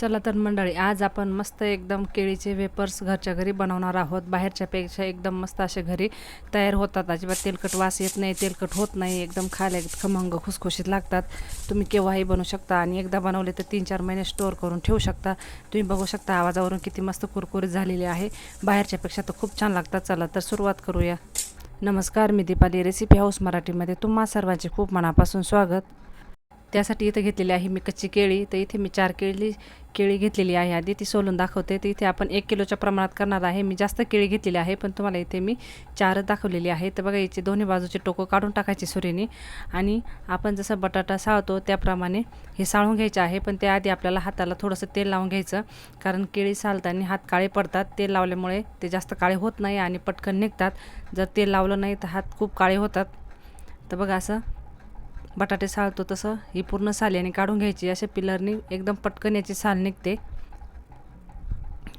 चला तर मंडळी आज आपण मस्त एकदम केळीचे वेपर्स घरच्या घरी बनवणार आहोत. बाहेरच्यापेक्षा एकदम मस्त असे घरी तयार होतात. अजिबात तेलकट वास येत नाही तेलकट होत नाही. एकदम खायला एक खमंग खुसखुशीत लागतात. तुम्ही केव्हाही बनवू शकता आणि एकदा बनवले तर तीन चार महिने स्टोअर करून ठेवू शकता. तुम्ही बघू शकता आवाजावरून किती मस्त कुरकुरीत झालेली आहे. बाहेरच्यापेक्षा तर खूप छान लागतात. चला तर सुरुवात करूया. नमस्कार मी दीपाली रेसिपी हाऊस मराठीमध्ये. तुम्हा सर्वांचे खूप मनापासून स्वागत. त्यासाठी इथं घेतलेली आहे मी कच्ची केळी. तर इथे मी चार केळी केळी घेतलेली आहे आधी. ती सोलून दाखवते. तर इथे आपण एक किलोच्या प्रमाणात करणार आहे. मी जास्त केळी घेतलेली आहे पण तुम्हाला इथे मी चारच दाखवलेली आहे. तर बघा याचे दोन्ही बाजूचे टोकं काढून टाकायचे सुरीने. आणि आपण जसं बटाटा साळतो त्याप्रमाणे हे साळून घ्यायचे आहे. पण त्याआधी आपल्याला हाताला थोडंसं तेल लावून घ्यायचं. कारण केळी सालताना हात काळे पडतात. तेल लावल्यामुळे ते जास्त काळे होत नाही आणि पटकन निघतात. जर तेल लावलं नाही तर हात खूप काळे होतात. तर बघा असं बटाटे साळतो तसं ही पूर्ण साल्याने काढून घ्यायची. अशा पिलरनी एकदम पटकन याची साल निघते.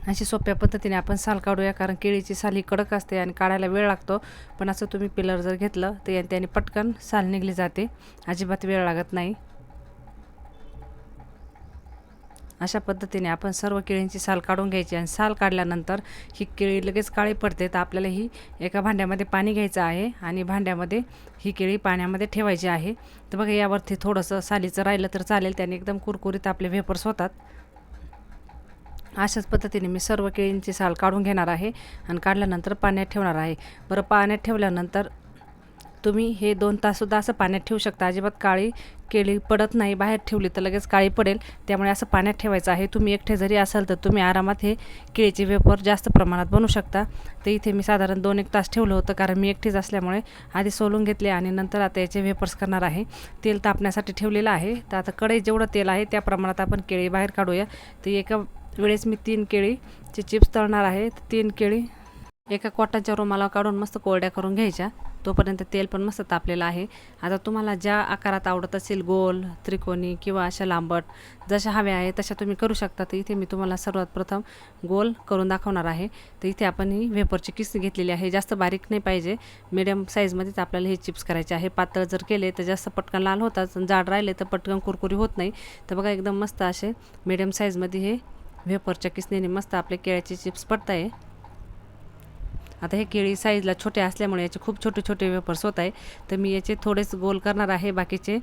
अशी सोप्या पद्धतीने आपण साल काढूया कारण केळीची साल ही कडक असते आणि काढायला वेळ लागतो. पण असं तुम्ही पिलर जर घेतलं तर त्याने पटकन साल निघली जाते. अजिबात वेळ लागत नाही. अशा पद्धतीने आपण सर्व केळींची साल काढून घ्यायची आणि साल काढल्यानंतर ही केळी लगेच काळी पडते. तर आपल्याला ही एका भांड्यामध्ये पाणी घ्यायचं आहे आणि भांड्यामध्ये ही केळी पाण्यामध्ये ठेवायची आहे. तर बघा यावरती थोडंसं सालीचं राहिलं तर चालेल. त्याने एकदम कुरकुरीत आपले वेपर्स होतात. अशाच पद्धतीने मी सर्व केळींची साल काढून घेणार आहे आणि काढल्यानंतर पाण्यात ठेवणार आहे. बरं पाण्यात ठेवल्यानंतर तुम्ही हे दोन ताससुद्धा असं पाण्यात ठेवू शकता. अजिबात काळी केळी पडत नाही बाहेर ठेवली तर लगेच काळी पडेल. त्यामुळे असं पाण्यात ठेवायचं आहे. तुम्ही एकटे जरी असाल तर तुम्ही आरामात हे केळीचे वेपर जास्त प्रमाणात बनवू शकता. तर इथे मी साधारण दोन एक तास ठेवलं होतं कारण मी एकटीच असल्यामुळे आधी सोलून घेतले आणि नंतर आता याचे वेपर्स करणार आहे. तेल तापण्यासाठी ठेवलेलं आहे. तर आता कढई जेवढं तेल आहे त्या प्रमाणात आपण केळी बाहेर काढूया. तर एका वेळेस मी तीन केळीचे चिप्स तळणार आहे. तीन केळी एका कॉटनच्या रुमाला काढून मस्त कोरड्या करून घ्यायच्या. तोपर्यंत तेल पण मस्त तापलेलं आहे. आता तुम्हाला ज्या आकारात आवडत असेल गोल त्रिकोणी किंवा अशा लांबट जशा हव्या आहे तशा तुम्ही करू शकता. तर इथे मी तुम्हाला सर्वात प्रथम गोल करून दाखवणार आहे. तर इथे आपण ही वेपरची किस्ती घेतलेली आहे. जास्त बारीक नाही पाहिजे. मिडियम साईजमध्येच आपल्याला हे चिप्स करायचे आहे. पातळ जर केले तर जास्त पटकन लाल होतात जाड राहिले तर पटकन कुरकुरी होत नाही. तर बघा एकदम मस्त असे मिडियम साईजमध्ये हे व्हेपरच्या किसनेने मस्त आपले केळ्याचे चिप्स पडत आहे आता हे केळी साईजला छोटे असल्यामुळे याचे खूप छोटे छोटे वेपर्स होत आहे. तर मी याचे थोडेच गोल करणार आहे. बाकीचे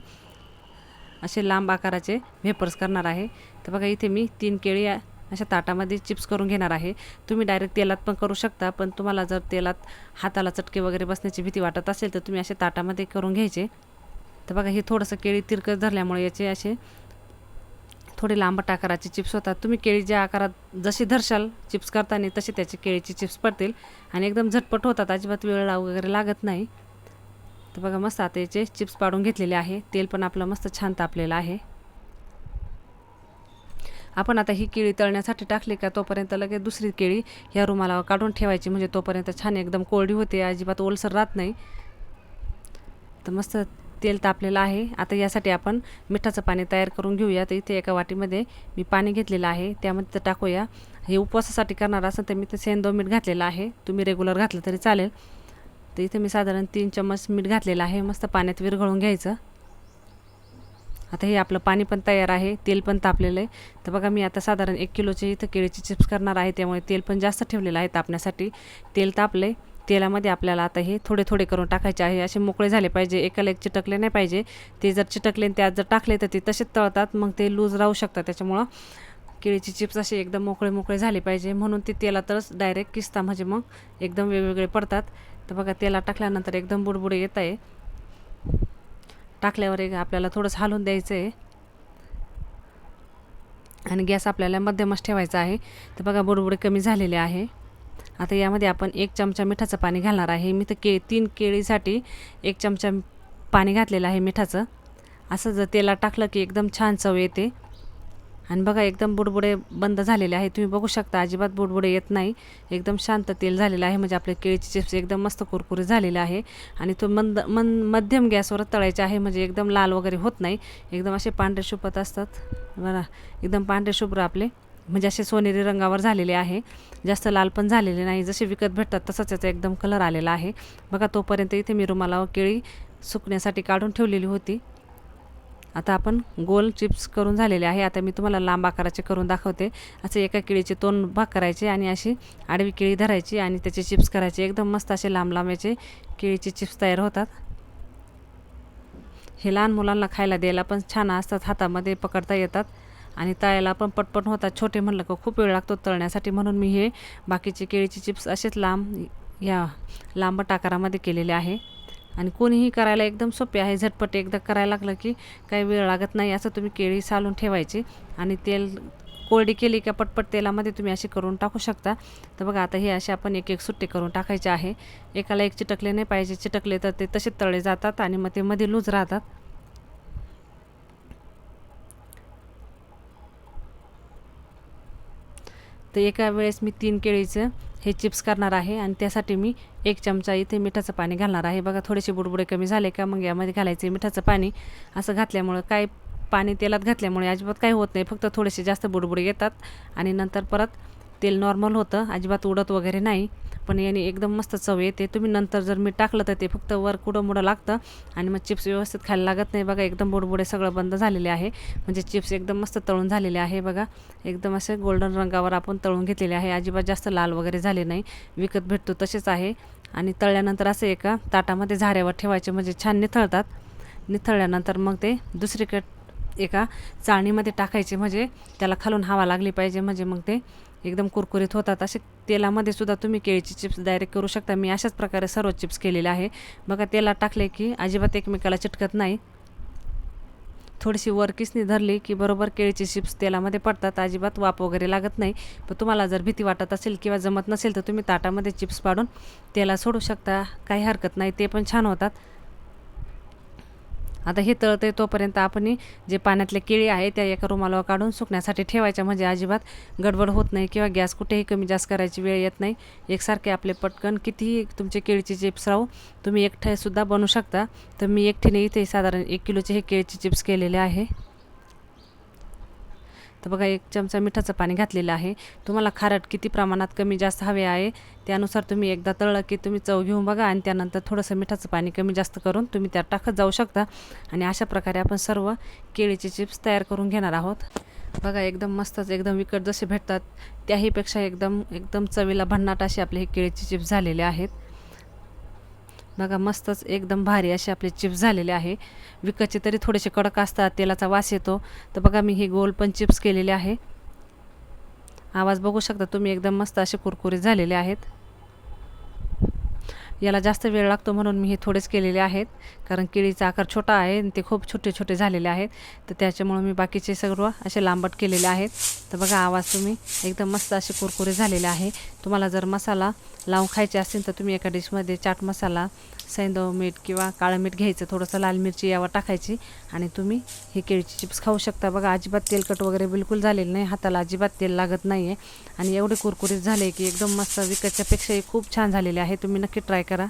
असे लांब आकाराचे वेपर्स करणार आहे. तर बघा इथे मी तीन केळी अशा ताटामध्ये चिप्स करून घेणार आहे. तुम्ही डायरेक्ट तेलात पण करू शकता पण तुम्हाला जर तेलात हाताला चटके वगैरे बसण्याची भीती वाटत असेल तर तुम्ही असे ताटामध्ये करून घ्यायचे. तर बघा हे थोडंसं केळी तिरकत धरल्यामुळे याचे असे थोडे लांबट आकाराचे चिप्स होतात. तुम्ही केळी ज्या आकारात जशी धरशाल चिप्स करताना तसे त्याचे केळीचे चिप्स पडतील आणि एकदम झटपट होतात. अजिबात वेळ लाव वगैरे लागत नाही. तर बघा मस्त आता याचे चिप्स पाडून घेतलेले आहे. तेल पण आपलं मस्त छान तापलेलं आहे. आपण आता ही केळी तळण्यासाठी टाकली का तोपर्यंत लगेच दुसरी केळी ह्या रुमाला काढून ठेवायची. म्हणजे तोपर्यंत छान एकदम कोरडी होते. अजिबात ओलसर राहत नाही. तर मस्त तेल तापलेलं आहे. आता यासाठी आपण मिठाचं पाणी तयार करून घेऊया. तर इथे एका वाटीमध्ये मी पाणी घेतलेलं आहे. त्यामध्ये तर टाकूया. हे उपवासासाठी करणार असेल तर मी ते सेंदो मीठ घातलेलं आहे. तुम्ही रेग्युलर घातलं तरी चालेल. तर इथे मी साधारण तीन चम्मच मीठ घातलेलं आहे. मस्त पाण्यात विरघळून घ्यायचं. आता हे आपलं पाणी पण तयार आहे. तेल पण तापलेलं आहे. तर बघा मी आता साधारण एक किलोचे इथं केळीचे चिप्स करणार आहे. त्यामुळे तेल पण जास्त ठेवलेलं आहे तापण्यासाठी. तेल तापले तेलामध्ये आपल्याला आता हे थोडे थोडे करून टाकायचे आहे. असे मोकळे झाले पाहिजे. एकाला एक चिटकले नाही पाहिजे. ते जर चिटकले आणि त्यात जर टाकले तर ते तसेच तळतात. मग ते लूज राहू शकतात त्याच्यामुळं केळीचे चिप्स असे एकदम मोकळे मोकळे झाले पाहिजे. म्हणून ते तेलातच डायरेक्ट किसता म्हणजे मग एकदम वेगवेगळे पडतात. तर बघा तेला टाकल्यानंतर एकदम बुडबुडे येत आहे. टाकल्यावर एक आपल्याला थोडंसं हालून द्यायचं आहे आणि गॅस आपल्याला मध्यमच ठेवायचा आहे. तर बघा बुडबुडे कमी झालेले आहे. आता यामध्ये आपण एक चमचा मिठाचं पाणी घालणार आहे. मी तर के तीन केळीसाठी एक चमचा पाणी घातलेलं आहे मिठाचं. असं जर तेलात टाकलं की एकदम छान चव येते. आणि बघा एकदम बुडबुडे बंद झालेले आहे तुम्ही बघू शकता अजिबात बुडबुडे येत नाही. एकदम शांत तेल झालेलं आहे. म्हणजे आपले केळीचे चिप्स एकदम मस्त कुरकुरे झालेले आहे. आणि तो मंद मन मध्यम गॅसवर तळायचे आहे. म्हणजे एकदम लाल वगैरे होत नाही. एकदम असे पांढरे शुभत असतात. बरं एकदम पांढरे शुभ्र आपले. म्हणजे असे सोनेरी रंगावर झालेले आहे. जास्त लाल पण झालेले नाही. जसे विकत भेटतात तसाच याचा एकदम कलर आलेला आहे. बघा तोपर्यंत इथे मी रुमालावर केळी सुकण्यासाठी काढून ठेवलेली होती. आता आपण गोल चिप्स करून झालेले आहे. आता मी तुम्हाला लांब आकाराचे करून दाखवते. असे एका केळीचे तोंड भाग करायचे आणि अशी आडवी केळी धरायची आणि त्याचे चिप्स करायचे. एकदम मस्त असे लांब लांब याचे केळीचे चिप्स तयार होतात. हे लहान मुलांना खायला द्यायला पण छान असतात. हातामध्ये पकडता येतात. आणि तळायला पण पटपट होतात. छोटे म्हणलं का खूप वेळ लागतो तळण्यासाठी. म्हणून मी हे बाकीचे केळीचे चिप्स असेच लांब या लांबट आकारामध्ये केलेले आहे. आणि कोणीही करायला एकदम सोपे आहे. झटपट एकदा करायला लागलं की काही वेळ लागत नाही असं तुम्ही केळी सालून ठेवायची. आणि तेल कोरडी केली का पटपट तेलामध्ये तुम्ही अशी करून टाकू शकता. तर बघा आता हे असे आपण एक एक सुट्टे करून टाकायचे आहे. एकाला एक चिटकले नाही पाहिजे. चिटकले तर ते तसे तळे जातात आणि मग ते मध्ये लूज राहतात. तर एका वेळेस मी तीन केळीचं हे चिप्स करणार आहे आणि त्यासाठी मी एक चमचा इथे मिठाचं पाणी घालणार आहे. बघा थोडेसे बुडबुडे कमी झाले का मग यामध्ये घालायचे मिठाचं पाणी. असं घातल्यामुळं काय पाणी तेलात घातल्यामुळे अजिबात काही होत नाही. फक्त थोडेसे जास्त बुडबुडे येतात आणि नंतर परत तेल नॉर्मल होतं. अजिबात उडत वगैरे नाही. पण याने एकदम मस्त चव येते. तुम्ही नंतर जर मीठ टाकलं तर ते फक्त वर कुडं मुडं लागतं आणि मग चिप्स व्यवस्थित खायला लागत नाही. बघा एकदम बुडबुडे सगळं बंद झालेले आहे. म्हणजे चिप्स एकदम मस्त तळून झालेले आहे बघा. एकदम असे गोल्डन रंगावर आपण तळून घेतलेले आहे. अजिबात जास्त लाल वगैरे झाले नाही. विकत भेटतो तसेच आहे. आणि तळल्यानंतर असं एका ताटामध्ये झाऱ्यावर ठेवायचे. म्हणजे छान निथळतात. निथळल्यानंतर मग ते दुसरीकडे एका चाळणीमध्ये टाकायचे. म्हणजे त्याला खालून हवा लागली पाहिजे. म्हणजे मग ते एकदम कुरकुरीत होतात. असे तेलामध्ये सुद्धा तुम्ही केळीचे चिप्स डायरेक्ट करू शकता. मी अशाच प्रकारे सर्व चिप्स केलेले आहे. बघा तेलात टाकले की अजिबात एकमेकाला चिटकत नाही. थोडीशी वर किसनी धरली की बरोबर केळीचे चिप्स तेलामध्ये पडतात. अजिबात वाप वगैरे लागत नाही. पण तुम्हाला जर भीती वाटत असेल किंवा जमत नसेल तर तुम्ही ताटामध्ये चिप्स पाडून तेला सोडू शकता. काही हरकत नाही. ते पण छान होतात. आता हे तळतं तोपर्यंत आपण जे पाण्यातले केळी आहे त्या एका रुमालावर काढून सुकण्यासाठी ठेवायच्या. म्हणजे अजिबात गडबड होत नाही किंवा गॅस कुठेही कमी जास्त करायची वेळ येत नाही. एकसारखे आपले पटकन कितीही तुमचे केळीचे चिप्स राहू तुम्ही एकठेसुद्धा बनवू शकता. तर मी एकठीने इथे साधारण एक किलोचे हे केळीचे चिप्स केलेले आहे. तर बघा एक चमचा मिठाचं पाणी घातलेलं आहे. तुम्हाला खारट किती प्रमाणात कमी जास्त हवे आहे त्यानुसार तुम्ही एकदा तळलं की तुम्ही चव घेऊन बघा आणि त्यानंतर थोडंसं मिठाचं पाणी कमी जास्त करून तुम्ही त्यात टाकत जाऊ शकता. आणि अशा प्रकारे आपण सर्व केळीचे चिप्स तयार करून घेणार आहोत. बघा एकदम मस्तच एकदम विकट जसे भेटतात त्याहीपेक्षा एकदम एकदम चवीला भन्नाट असे आपले हे केळीचे चिप्स झालेले आहेत. बघा मस्तच एकदम भारी असे आपले चिप्स झालेले आहे. विकतचे तरी थोडेसे कडक असतात तेलाचा वास येतो. तर बघा मी हे गोल पण चिप्स केलेले आहे. आवाज बघू शकता तुम्ही एकदम मस्त असे कुरकुरीत झालेले आहेत. याला जास्त वेळ लागतो म्हणून मी हे थोडेच केलेले आहेत. कारण केळीचा आकार छोटा आहे आणि ते खूप छोटे छोटे झालेले आहेत. तर त्याच्यामुळे मी बाकीचे सर्व असे लांबट केलेले आहेत. तर बघा आवाज तुम्ही एकदम मस्त असे कुरकुरे झालेले आहे. तुम्हाला जर मसाला लावून खायचे असतील तर तुम्ही एका डिशमध्ये चाट मसाला सैंदव मीठ किंवा काळं मीठ घ्यायचं थोडंसं लाल मिरची यावर टाकायची आणि तुम्ही हे केळीचे चिप्स खाऊ शकता. बघा अजिबात तेलकट वगैरे बिलकुल झालेलं नाही. हाताला अजिबात तेल लागत नाही आहे आणि एवढे कुरकुरीत झाले की एकदम मस्त विकतच्यापेक्षाही खूप छान झालेले आहे. तुम्ही नक्की ट्राय करा.